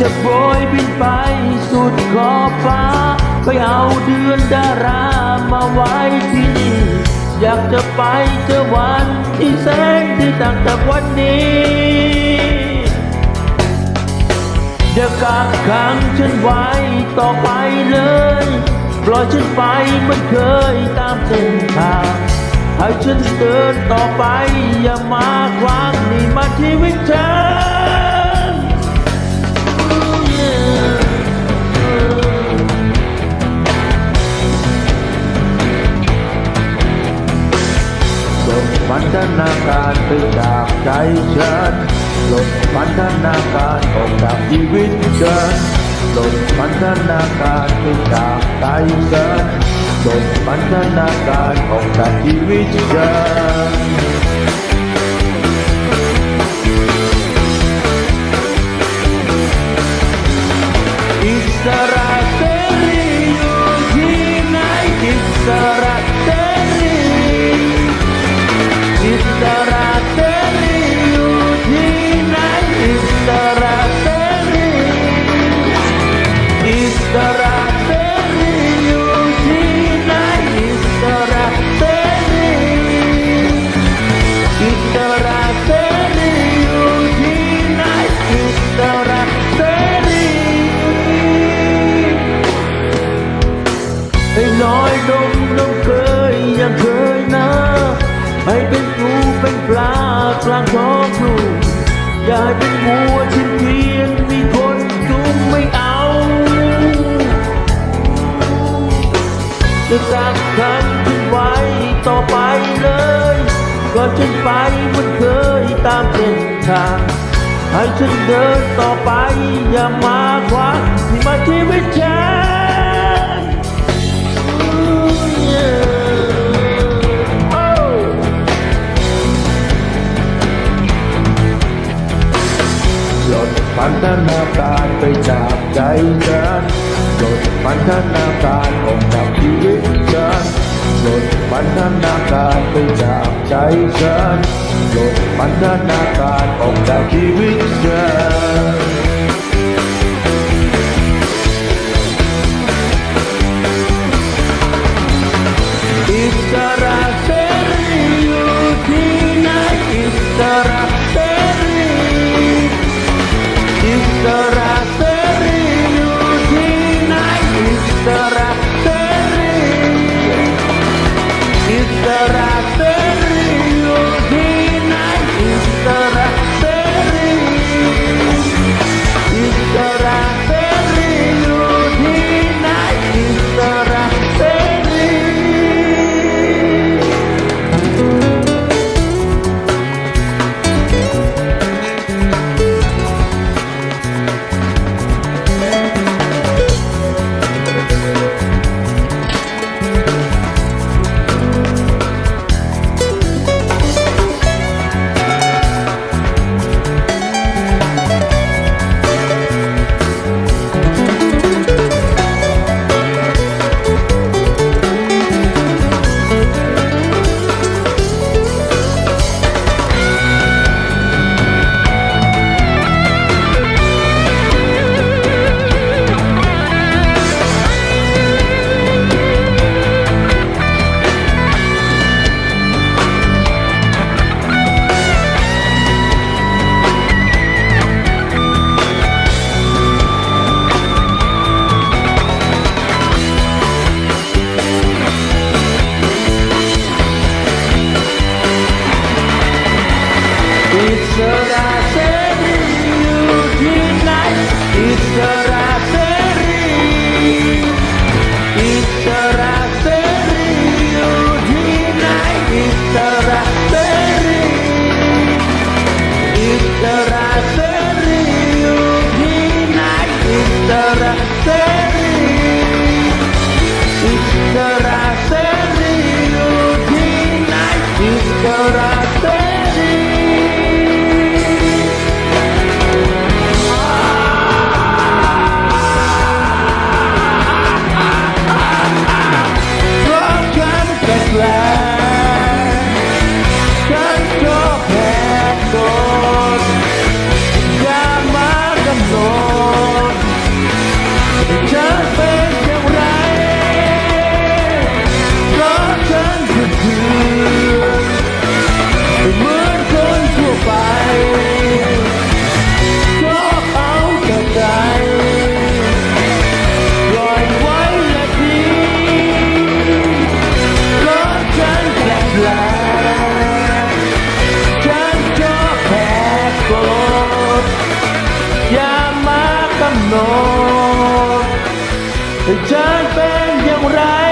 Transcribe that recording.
จะโบยบินไปสุดขอบฟ้า ไปเอาเดือนดารามาไว้ที่นี่อยากจะไปเจอวันที่แสงที่ต่างจากวันนี้อย่ากักขังฉันไว้ต่อไปเลย ปล่อยฉันไปเหมันเคยตามเส้นทางให้ฉันเดินต่อไปอย่ามาขวางนี่ พันธนาการไปจากใจฉันลดพันธนาการออกจากชีวิตฉันลดพันธนาการไปจากใจฉันลดพันธนาการออกจากชีวิตฉันอิสระ อิสระเสรีอยู่ที่ไหนอิสระเสรีให้น้อยลงน้ำเคยยังเคยนะให้เป็นปูเป็นปลากลางท้องทุ่งอย่าเป็นวัวชิ้นเพียนมีคนจุงไม่เอาจะกักขันฉันไว้ต่อไป เลยก็ฉันไปเหมันเคยตามเส้นทางให้ฉันเดินต่อไปอย่ามาขวางที่มาชีวิตฉันลดพันธนาการไปจากใจฉันลดพันธนาการออกจากชีวิตฉัน ลดพันธนาการไปจากใจฉันลดพันธนาการออกจากชีวิตฉัน อิสร จะเป็นอย่างไร